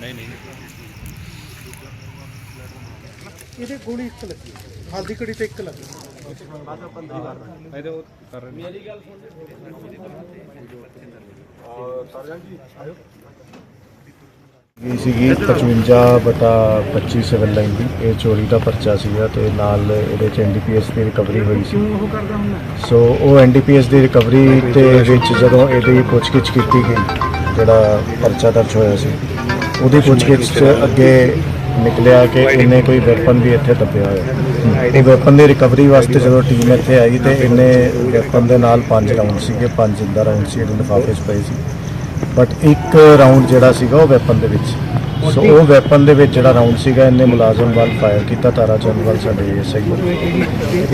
ਨਹੀਂ ਨਹੀਂ। ਇਹਦੇ ਗੋਲੀ ਇੱਕ ਲੱਗੀ। ਹਲਦੀ ਕੜੀ ਤੇ ਇੱਕ ਲੱਗੀ। ਇਹਦੇ ਉਹ ਕਰ ਰਹੇ ਨੇ। ਇਹ ਸੀਗੀ 55 ਬਟਾ 25 ਸਿਵਲ ਲਾਈਨ ਦੀ। ਇਹ ਚੋਰੀ ਦਾ ਪਰਚਾ ਸੀਗਾ ਤੇ ਨਾਲ ਇਹਦੇ ਚ ਐਨਡੀਪੀਐਸ ਦੀ ਰਿਕਵਰੀ ਹੋਈ ਸੀ। ਸੋ ਉਹ ਐਨਡੀਪੀਐਸ ਦੀ ਰਿਕਵਰੀ ਤੇ ਵਿੱਚ ਜਦੋਂ ਇਹਦੀ ਪੁੱਛਗਿੱਛ ਕੀਤੀ ਗਈ ਜਿਹੜਾ ਪਰਚਾ ਦਰਜ ਹੋਇਆ ਸੀ ਉਹਦੀ ਪੁੱਛਗਿੱਛ 'ਚ ਅੱਗੇ ਨਿਕਲਿਆ ਕਿ ਇਹਨੇ ਕੋਈ ਵੈਪਨ ਵੀ ਇੱਥੇ ਦੱਬਿਆ ਹੋਇਆ। ਇਹ ਵੈਪਨ ਦੀ ਰਿਕਵਰੀ ਵਾਸਤੇ ਜਦੋਂ ਟੀਮ ਇੱਥੇ ਆਈ ਤੇ ਇਹਨੇ ਵੈਪਨ ਦੇ ਨਾਲ ਪੰਜ ਰਾਉਂਡ ਸੀਗੇ ਪੰਜ ਜਿੰਦਾ ਰਾਉਂਡ ਸੀ ਇਹਦੇ ਲਿਫਾਫੇ 'ਚ ਪਏ ਸੀ। ਬਟ ਇੱਕ ਰਾਉਂਡ ਜਿਹੜਾ ਸੀਗਾ ਉਹ ਵੈਪਨ ਦੇ ਵਿੱਚ। ਸੋ ਉਹ ਵੈਪਨ ਦੇ ਵਿੱਚ ਜਿਹੜਾ ਰਾਉਂਡ ਸੀਗਾ, ਇਹਨੇ ਮੁਲਾਜ਼ਮ ਵੱਲ ਫਾਇਰ ਕੀਤਾ ਤਾਰਾ ਚੰਦ ਵੱਲ ਸਾਡੇ ਏਐਸਆਈ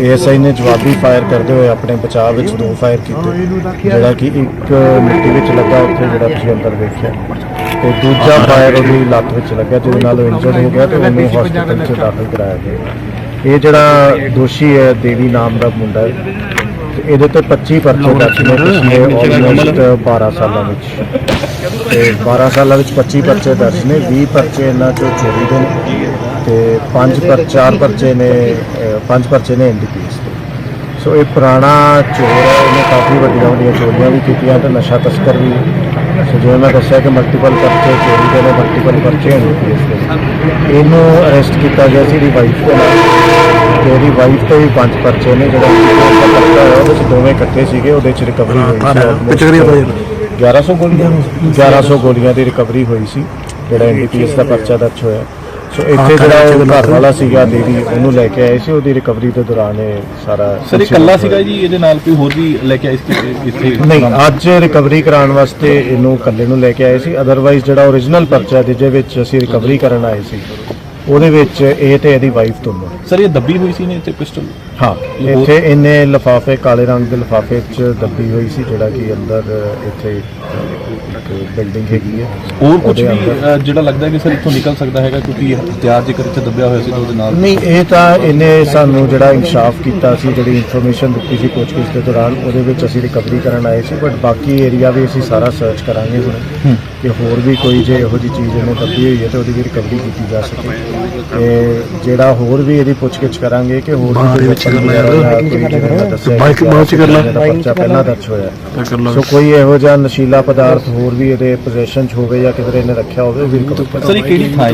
ਏਐਸਆਈ ਨੇ। ਜਵਾਬੀ ਫਾਇਰ ਕਰਦੇ ਹੋਏ ਆਪਣੇ ਬਚਾਅ ਵਿੱਚ ਦੋ ਫਾਇਰ ਕੀਤੇ। ਜਿਹੜਾ ਕਿ ਇੱਕ ਮਿੱਟੀ ਵਿੱਚ ਲੱਗਾ, ਉੱਥੇ ਜਿਹੜਾ ਤੁਸੀਂ ਅੰਦਰ ਦੇਖਿਆ ਤੇ ਦੂਜਾ ਫਾਇਰ ਉਹਦੀ ਲੱਤ ਵਿੱਚ ਲੱਗਾ, ਜਿਹਦੇ ਨਾਲ ਉਹ ਇੰਜਰਡ ਹੋ ਗਿਆ ਤੇ ਉਹਨੂੰ ਹਸਪੀਟਲ 'ਚ ਦਾਖਲ ਕਰਾਇਆ ਗਿਆ। ਇਹ ਜਿਹੜਾ ਦੋਸ਼ੀ ਹੈ, ਦੇਵੀ ਨਾਮ ਦਾ ਮੁੰਡਾ ਇਹਦੇ ਤੇ 25 ਪਰਚੇ ਦਰਜ ਨੇ ਪਿਛਲੇ ਆਲਮੋਸਟ 12 ਸਾਲਾਂ ਵਿੱਚ। ਤੇ 12 ਸਾਲਾਂ ਵਿੱਚ 25 ਪਰਚੇ ਦਰਜ ਨੇ 20 ਪਰਚੇ ਇਹਨਾਂ ਚੋਂ ਚੋਰੀ ਦੇ ਨੇ ਤੇ 5 ਪਰ 4 ਪਰਚੇ ਨੇ 5 ਪਰਚੇ ਨੇ ਐਨਡੀਪੀਐਸ ਦੇ ਸੋ ਇਹ ਪੁਰਾਣਾ ਚੋਰ ਹੈ ਇਹਨੇ ਕਾਫੀ ਵੱਡੀਆਂ ਵੱਡੀਆਂ ਚੋਰੀਆਂ ਵੀ ਕੀਤੀਆਂ ਤੇ ਨਸ਼ਾ ਤਸਕਰ ਵੀ ਸੋ ਜਿਵੇਂ ਮੈਂ ਦੱਸਿਆ ਕਿ ਮਲਟੀਪਲ ਪਰਚੇ ਚੋਰੀ ਦੇ ਮਲਟੀਪਲ ਪਰਚੇ ਐਨਡੀਪੀਐਸ ਦੇ। ਨੇ। ਇਹਨੂੰ ਅਰੈਸਟ ਕੀਤਾ ਗਿਆ ਸੀ ਦੀ ਵਾਈਫ ਦੇ ਨਾਲ। ਤੇ ਉਹਦੀ ਵਾਈਫ ਤੇ ਵੀ ਪੰਜ ਪਰਚੇ ਨੇ ਜਿਹੜਾ ਪਰਚਾ ਹੋਇਆ ਉਹਦੇ ਚ ਦੋਵੇਂ ਇਕੱਠੇ ਸੀਗੇ ਉਹਦੇ ਚ ਰਿਕਵਰੀ ਹੋਈ ਸੀ। almost 1100 ਗੋਲੀਆਂ। 1100 ਗੋਲੀਆਂ ਦੀ ਰਿਕਵਰੀ ਹੋਈ ਸੀ ਜਿਹੜਾ ਐਨਡੀਪੀਐਸ ਦਾ ਪਰਚਾ ਦਰਜ ਹੋਇਆ। ਸੋ ਇੱਥੇ ਜਿਹੜਾ ਉਹ ਘਰ ਵਾਲਾ ਸੀਗਾ ਦੇਵੀ ਉਹਨੂੰ ਲੈ ਕੇ ਆਏ ਸੀ ਉਹਦੀ ਰਿਕਵਰੀ ਦੇ ਦੌਰਾਨ ਇਹ ਸਾਰਾ ਸਰ ਇਹ ਕੱਲਾ ਸੀਗਾ ਜੀ। ਇਹਦੇ ਨਾਲ ਕੋਈ ਹੋਰ ਵੀ ਲੈ ਕੇ ਆਏ ਸੀ ਇੱਥੇ ਨਹੀਂ ਅੱਜ ਰਿਕਵਰੀ ਕਰਾਉਣ ਵਾਸਤੇ ਇਹਨੂੰ ਇਕੱਲੇ ਨੂੰ ਲੈ ਕੇ ਆਏ ਸੀ ਅਦਰਵਾਈਜ਼ ਜਿਹੜਾ ਓਰੀਜਨਲ ਪਰਚਾ ਜਿਹਦੇ ਵਿੱਚ ਅਸੀਂ ਰਿਕਵਰੀ ਕਰਨ ਆਏ ਸੀ। ਉਹਦੇ ਵਿੱਚ ਇਹ ਤੇ ਇਹਦੀ ਵਾਈਫ ਦੋਨੋਂ ਸਰ ਇਹ ਦੱਬੀ ਹੋਈ ਸੀ ਨੇ ਇੱਥੇ ਪਿਸਟਲ? ਹਾਂ ਇੱਥੇ ਇਹਨੇ ਲਫਾਫੇ ਕਾਲੇ ਰੰਗ ਦੇ ਲਫਾਫੇ 'ਚ ਦੱਬੀ ਹੋਈ ਸੀ ਜਿਹੜਾ ਕਿ ਅੰਦਰ ਇੱਥੇ ਇੱਕ ਬਿਲਡਿੰਗ ਹੈਗੀ ਹੈ। ਹੋਰ ਕੁਝ ਵੀ ਅ, ਜਿਹੜਾ ਲੱਗਦਾ ਹੈ ਕਿ ਸਰ ਇੱਥੋਂ ਨਿਕਲ ਸਕਦਾ ਹੈਗਾ ਕਿਉਂਕਿ ਇਹ ਹਥਿਆਰ ਜੇਕਰ ਇੱਥੇ ਦੱਬਿਆ ਹੋਇਆ ਸੀ ਤਾਂ ਉਹਦੇ ਨਾਲ ਨਹੀਂ ਇਹ ਤਾਂ ਇਹਨੇ ਸਾਨੂੰ ਜਿਹੜਾ ਇਨਸ਼ਾਫ ਕੀਤਾ ਸੀ ਜਿਹੜੀ ਇਨਫੋਰਮੇਸ਼ਨ ਦਿੱਤੀ ਸੀ ਪੁੱਛਗਿੱਛ ਦੇ ਦੌਰਾਨ ਉਹਦੇ ਵਿੱਚ ਅਸੀਂ ਰਿਕਵਰੀ ਕਰਨ ਆਏ ਸੀ ਬਟ ਬਾਕੀ ਏਰੀਆ ਵੀ ਅਸੀਂ ਸਾਰਾ ਸਰਚ ਕਰਾਂਗੇ ਹੁਣ ਕਿ ਹੋਰ ਵੀ ਕੋਈ ਜੇ ਇਹੋ ਜਿਹੀ ਚੀਜ਼ ਇਹਨੇ ਦੱਬੀ ਹੋਈ ਹੈ ਤੇ ਉਹਦੀ ਵੀ ਰਿਕਵਰੀ ਕੀਤੀ ਜਾ ਸਕੇ। ਤੇ ਜਿਹੜਾ ਹੋਰ ਵੀ ਇਹਦੀ ਪੁੱਛਗਿੱਛ ਕਰਾਂਗੇ ਕਿ ਹੋਰ ਵੀ ਕੋਈ ਵਿੱਚ ਬਾਈਕ ਬਾਅਦ ਚ ਕਰਨਾ ਪਰਚਾ ਪਹਿਲਾਂ ਦਰਜ ਹੋਇਆ। ਸੋ ਕੋਈ ਇਹੋ ਜਿਹਾ ਨਸ਼ੀਲਾ ਪਦਾਰਥ ਹੋਰ ਵੀ ਇਹਦੇ ਪੋਜੀਸ਼ਨ 'ਚ ਹੋਵੇ ਜਾਂ ਕਿਧਰੇ ਇਹਨੇ ਰੱਖਿਆ ਹੋਵੇ। ਸਰ ਇਹ ਕਿਹੜੀ ਥਾਂ